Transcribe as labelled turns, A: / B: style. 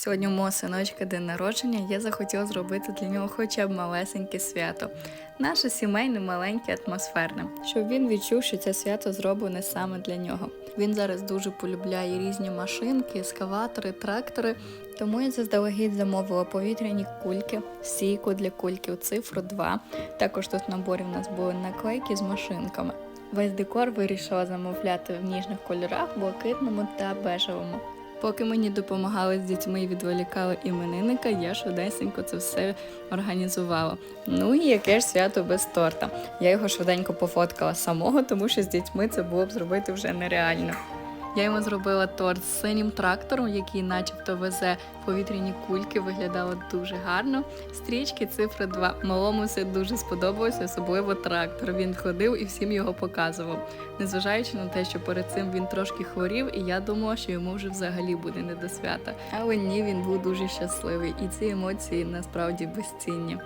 A: Сьогодні у мого синочка день народження, я захотіла зробити для нього хоча б малесеньке свято. Наше сімейне, маленьке, атмосферне, щоб він відчув, що це свято зроблене саме для нього. Він зараз дуже полюбляє різні машинки, ескаватори, трактори. Тому я заздалегідь замовила повітряні кульки, стійку для кульків, цифру 2. Також тут наборі в нас були наклейки з машинками. Весь декор вирішила замовляти в ніжних кольорах, блакитному та бежевому. Поки мені допомагали з дітьми і відволікали іменинника, я швиденько це все організувала. Ну і яке ж свято без торта. Я його швиденько пофоткала самого, тому що з дітьми це було б зробити вже нереально. Я йому зробила торт з синім трактором, який начебто везе повітряні кульки, виглядало дуже гарно. Стрічки цифри 2. Малому це дуже сподобалося, особливо трактор. Він ходив і всім його показував. Незважаючи на те, що перед цим він трошки хворів, і я думала, що йому вже взагалі буде не до свята. Але ні, він був дуже щасливий, і ці емоції насправді безцінні.